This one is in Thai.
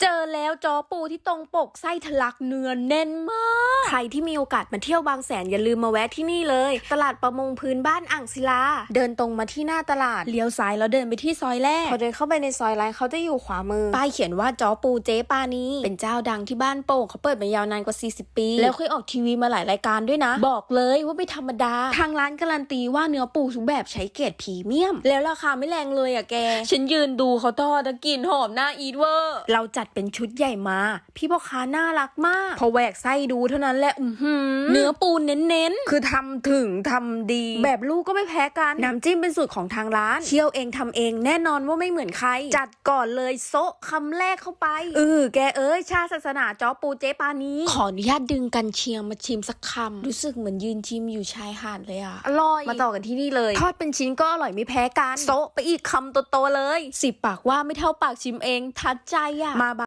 เจอแล้วจอปูที่ตรงปกไส้ทะลักเนื้อแน่นมาก ใครที่มีโอกาสมาเที่ยวบางแสนอย่าลืมมาแวะที่นี่เลย ตลาดประมงพื้นบ้านอ่างศิลา เดินตรงมาที่หน้าตลาดเลี้ยวซ้ายแล้วเดินไปที่ซอยแรกพอเดินเข้าไปในซอยร้านเขาจะอยู่ขวามือป้ายเขียนว่าจ้อปูเจ๊ปานีเป็นเจ้าดังที่บ้านโป่งเขาเปิดมายาวนานกว่า 40 ปี แล้วเคยออกทีวีมาหลายรายการด้วยนะ บอกเลยว่าไม่ธรรมดา ทางร้านการันตีว่าเนื้อปูทุกแบบใช้เกรดพรีเมียม แล้วราคาไม่แรงเลยอะแก ฉันยืนดูเขาทอดกลินหอมน่าอีทเวอร์ เราจัดเป็นชุดใหญ่มา พี่พ่อค้าน่ารักมาก พอแหวกไส้ดูเท่านั้นแหละอื้อหือเนื้อปูเน้นๆ คือทำถึงทำดี แบบลูกก็ไม่แพ้กัน น้ำจิ้มเป็นสูตรของทางร้าน เคี่ยวเองทำเองแน่นอนว่าไม่เหมือนใคร จัดก่อนเลยโซะคำแรกเข้าไปเออแกเอ้ยชาติศาสนาจอปูเจ๊ปานี้ ขออนุญาตดึงกันเชียงมาชิมสักคำรู้สึกเหมือนยืนชิมอยู่ชายหาดเลยอะอร่อยมาต่อกันที่นี่เลย ทอดเป็นชิ้นก็อร่อยไม่แพ้กันโซะไปอีกคำโตๆเลย สิบปากว่าไม่เท่าปากชิมเองทัดใจอะมา